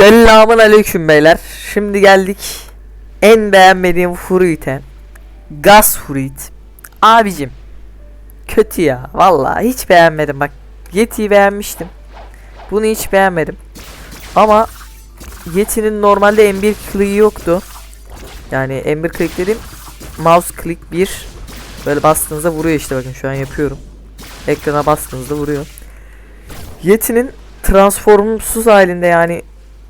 Selamun aleyküm beyler. Şimdi geldik en beğenmediğim fruit'e. Gaz fruit. Abicim. Kötü ya. Vallahi hiç beğenmedim bak. Yeti'yi beğenmiştim. Bunu hiç beğenmedim. Ama Yeti'nin normalde M1 click'i yoktu. Yani M1 click dediğim mouse click 1 böyle bastığınızda vuruyor işte bakın şu an yapıyorum. Ekrana bastığınızda vuruyor. Yeti'nin transformsuz halinde yani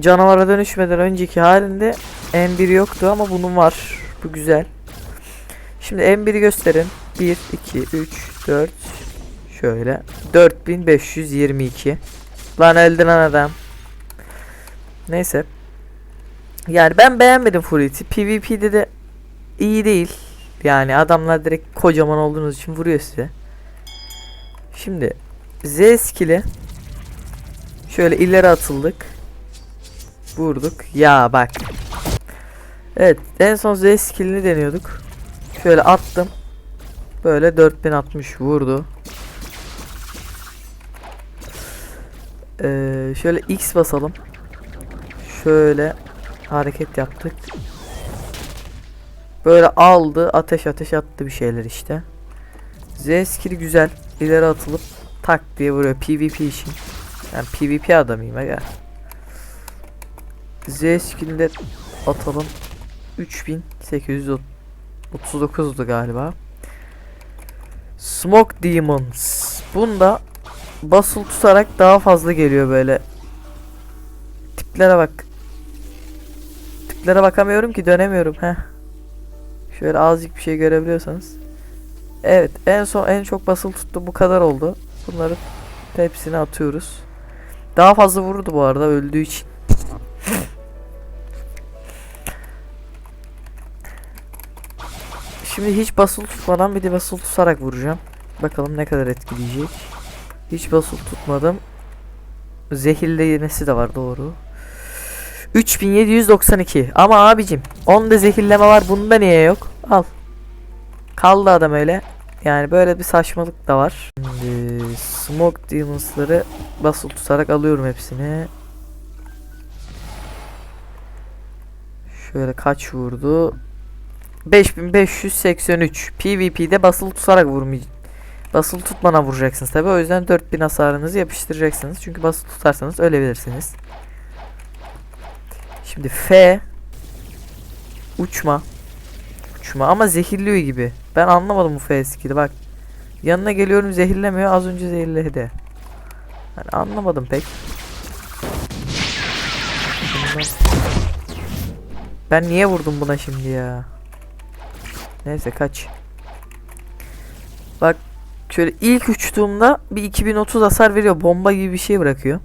canavara dönüşmeden önceki halinde M1 yoktu ama bunun var. Bu güzel. Şimdi M1'i gösterin. 1, 2, 3, 4 şöyle. 4522. Lan öldün lan adam. Neyse. Yani ben beğenmedim Fruit'i. PvP'de de iyi değil. Yani adamlar direkt kocaman olduğunuz için vuruyor size. Şimdi Z skill'i şöyle ileri atıldık. Vurduk. Ya bak. Evet en son Z skill'ini deniyorduk. Şöyle attım. Böyle 4060 vurdu. Ee, şöyle X basalım. Şöyle hareket yaptık. Böyle aldı ateş ateş attı bir şeyler işte. Z skill'i güzel. İleri atılıp tak diye vuruyor PvP için. Yani PvP adamıyım aga. Z skill'inde atalım. 3839'du galiba. Smoke Demons. Bunda basılı tutarak daha fazla geliyor böyle. Tiplere bak. Tiplere bakamıyorum ki dönemiyorum. Heh. Şöyle azıcık bir şey görebiliyorsanız. Evet en son en çok basılı tuttu bu kadar oldu. Bunları hepsini atıyoruz. Daha fazla vururdu bu arada öldüğü için. Şimdi hiç basılı tutmadan bir de basılı tutarak vuracağım. Bakalım ne kadar etkileyecek. Hiç basılı tutmadım. Zehirli yenesi de var doğru. 3792 ama abicim onda zehirleme var bunda niye yok? Al. Kaldı adam öyle. Yani böyle bir saçmalık da var. Şimdi Smoke Demons'ları basılı tutarak alıyorum hepsini. Şöyle kaç vurdu? 5583. PvP'de basılı tutarak vurmayacak. Basılı tutmana vuracaksınız tabi. O yüzden 4000 hasarınızı yapıştıracaksınız. Çünkü basılı tutarsanız ölebilirsiniz. Şimdi F uçma. Uçma ama zehirliyor gibi. Ben anlamadım bu F skill'i bak. Yanına geliyorum zehirlemiyor. Az önce zehirledi. Yani anlamadım pek. Ben niye vurdum buna şimdi ya? Neyse kaç. Bak şöyle ilk uçtuğumda bir 2030 hasar veriyor. Bomba gibi bir şey bırakıyor.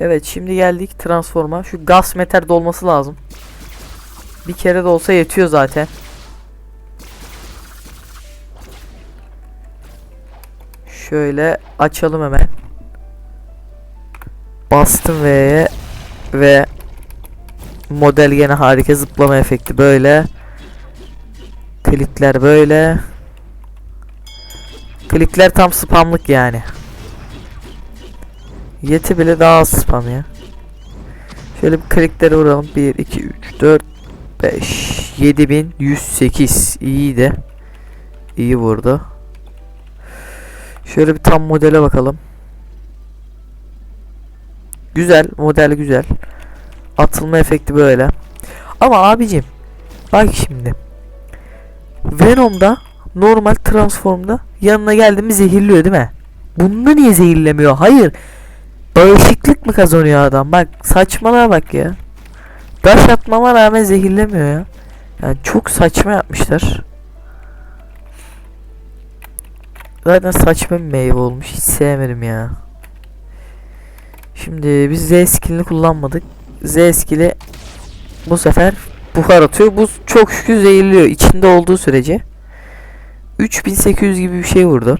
Evet şimdi geldik transforma. Şu gaz meter dolması lazım. Bir kere de olsa yetiyor zaten. Şöyle açalım hemen. Bastım V'ye ve model gene harika zıplama efekti böyle. Klikler böyle. Klikler tam spamlık yani. Yeti bile daha az spam ya. Şöyle bir kliklere vuralım. 1, 2, 3, 4, 5, 7108. İyi de. İyi vurdu. Şöyle bir tam modele bakalım. Güzel. Model güzel. Atılma efekti böyle. Ama abicim. Bak şimdi. Venom'da normal transformda yanına geldi mi zehirliyor değil mi? Bunda niye zehirlemiyor? Hayır. Bağışıklık mı kazanıyor adam? Bak saçmalığa bak ya. Daş atmama rağmen zehirlemiyor ya. Yani çok saçma yapmışlar. Zaten saçma bir meyve olmuş. Hiç sevmedim ya. Şimdi biz Z skillini kullanmadık. Z skill'i bu sefer buhar atıyor. Bu çok şükür zehirliyor. içinde olduğu sürece. 3800 gibi bir şey vurdu.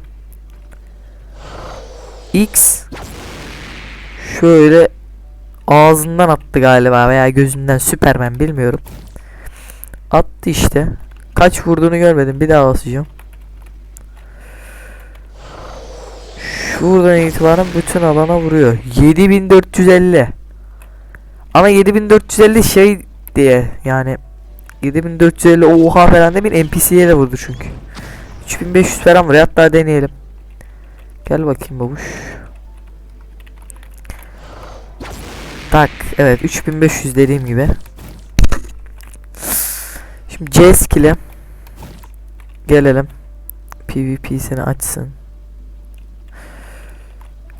X şöyle ağzından attı galiba veya gözünden Süpermen bilmiyorum. Attı işte. Kaç vurduğunu görmedim. Bir daha basacağım. Şuradan itibaren bütün alana vuruyor. 7450. Ama 7450 şey diye yani 7450 oha falan de bir NPC'ye de vurdu çünkü. 3500 falan vuruyor hatta deneyelim. Gel bakayım babuş. Tak evet 3500 dediğim gibi. Şimdi C skill'e gelelim. PvP'sini açsın.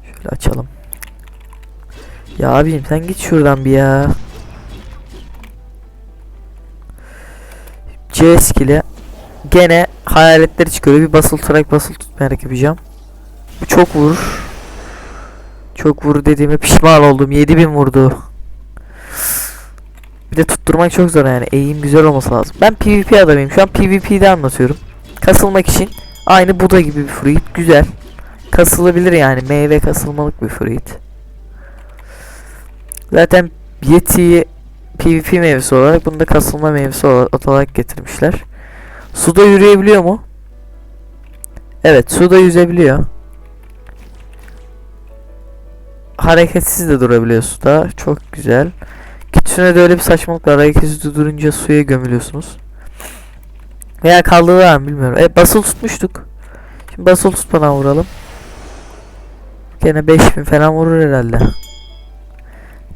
Şöyle açalım. Ya abim sen git şuradan bir ya. C skill'e gene hayaletleri çıkıyor. Bir basılı tutarak basılı tutmayarak yapacağım. Bu çok vurur. Çok vur dediğime pişman oldum. 7000 vurdu. Bir de tutturmak çok zor yani. Eğim güzel olması lazım. Ben PvP adamıyım. Şu an PvP'de anlatıyorum. Kasılmak için aynı Buda gibi bir fruit. Güzel. Kasılabilir yani. Meyve kasılmalık bir fruit. Zaten Yeti'yi PvP meyvesi olarak bunu da kasılma meyvesi olarak, getirmişler. Suda yürüyebiliyor mu? Evet suda yüzebiliyor. Hareketsiz de durabiliyor suda. Çok güzel. Kitsune öyle bir saçmalık var. Hareketsiz durunca suya gömülüyorsunuz. Veya kaldığı var mı bilmiyorum. E basılı tutmuştuk. Şimdi basılı tutmadan vuralım. Gene 5000 falan vurur herhalde.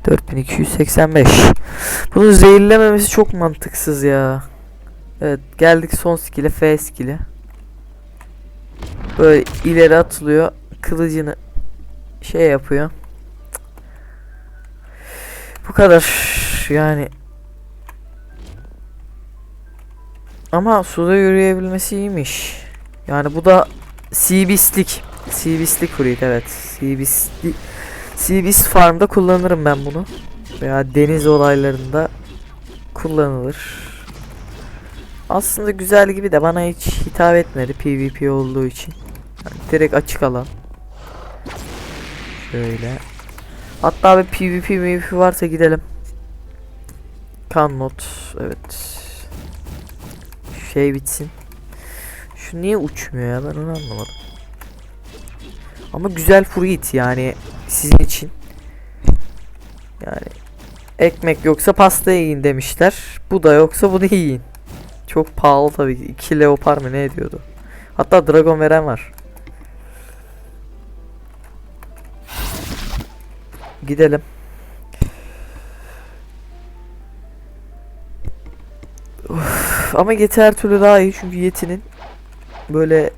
4285. Bunu zehirlememesi çok mantıksız ya. Evet geldik son skill'e F skill'e. Böyle ileri atılıyor. Kılıcını şey yapıyor. Bu kadar yani. Ama suda yürüyebilmesi iyiymiş. Yani bu da Seabistlik. Seabistlik fruit evet. Seabistlik. Seabeast Farm'da kullanırım ben bunu. Veya deniz olaylarında kullanılır. Aslında güzel gibi de bana hiç hitap etmedi PvP olduğu için. Yani direkt açık alan. Şöyle. Hatta bir PvP PvP varsa gidelim. Kan not. Evet. Şey bitsin. Şu niye uçmuyor ya ben onu anlamadım. Ama güzel fruit yani sizin için. Yani ekmek yoksa pasta yiyin demişler. Bu da yoksa bunu yiyin. Çok pahalı tabii ki. 2 leopar mı ne ediyordu? Hatta dragon veren var. Gidelim. Uf, ama Yeti türlü daha iyi çünkü Yeti'nin böyle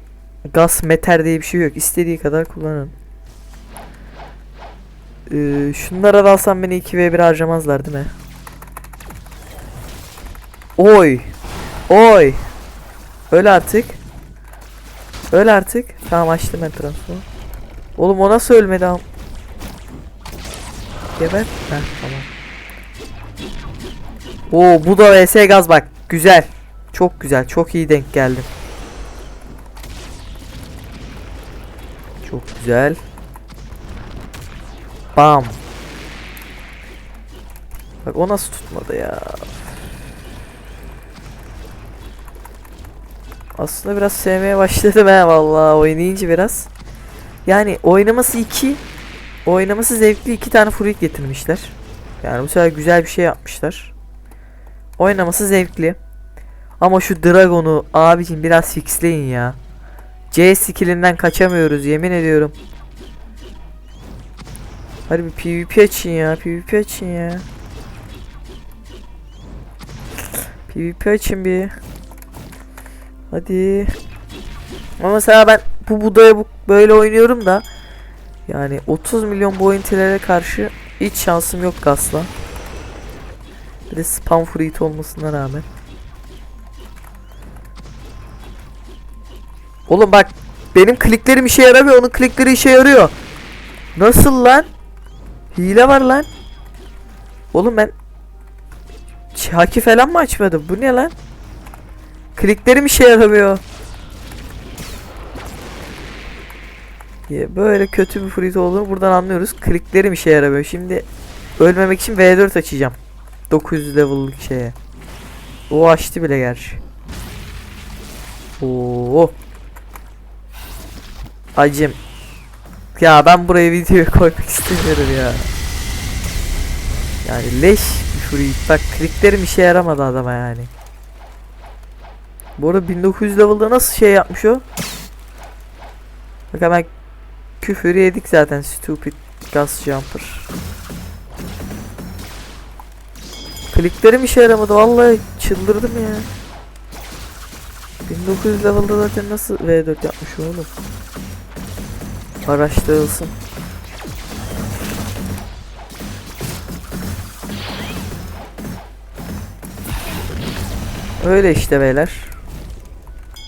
gaz meter diye bir şey yok. İstediği kadar kullanın. Ee, şunlara da alsam beni 2v1 harcamazlar değil mi? Oy. Oy. Öyle artık. Öyle artık. Tamam açtım ben transfer. Oğlum o nasıl ölmedi am? Geber. Heh tamam. Oo bu da vs gaz bak. Güzel. Çok güzel. Çok iyi denk geldim. Çok güzel. Bam. Bak o nasıl tutmadı ya. Aslında biraz sevmeye başladım he vallahi oynayınca biraz. Yani oynaması 2 oynaması zevkli iki tane fruit getirmişler. Yani bu sefer güzel bir şey yapmışlar. Oynaması zevkli. Ama şu Dragon'u abicim biraz fixleyin ya. C skillinden kaçamıyoruz yemin ediyorum. Hadi bir PvP açın ya. PvP açın ya. PvP açın bir. Hadi. Ama mesela ben bu budaya bu böyle oynuyorum da yani 30 milyon bointilere karşı hiç şansım yok Gas'la. Bir de spam fruit olmasına rağmen. Oğlum bak benim kliklerim işe yaramıyor onun klikleri işe yarıyor. Nasıl lan? Hile var lan. Oğlum ben Haki falan mı açmadım? Bu ne lan? Kliklerim işe yaramıyor. Ya böyle kötü bir fruit olduğunu buradan anlıyoruz. Kliklerim işe yaramıyor. Şimdi ölmemek için V4 açacağım. 900 level'lık şeye. O açtı bile gerçi. Oo. Acım. Ya ben buraya video koymak istemiyorum ya. Yani leş fruit. Bak kliklerim işe yaramadı adama yani. Bu arada 1900 level'da nasıl şey yapmış o? Bak hemen küfür yedik zaten stupid gas jumper. Kliklerim işe yaramadı vallahi çıldırdım ya. 1900 level'da zaten nasıl V4 yapmış oğlum? Araştırılsın. Öyle işte beyler.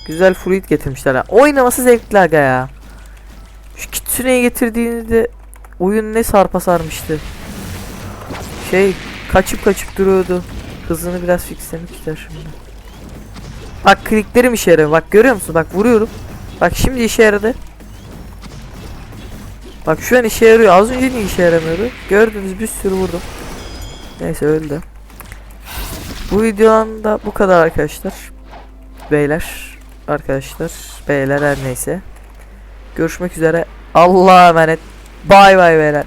Güzel fruit getirmişler ha. Oynaması zevkli aga ya. Şu Kitsune'yi getirdiğinizde oyun ne sarpa sarmıştı. Şey kaçıp kaçıp duruyordu. Hızını biraz fixlemek ister şimdi. Bak kliklerim işe yarıyor. Bak görüyor musun? Bak vuruyorum. Bak şimdi işe yaradı. Bak şu an işe yarıyor. Az önce niye işe yaramıyordu? Gördünüz bir sürü vurdum. Neyse öldü. Bu videonun da bu kadar arkadaşlar. Beyler. Arkadaşlar. Beyler her neyse. Görüşmek üzere. Allah'a emanet. Bay bay beyler.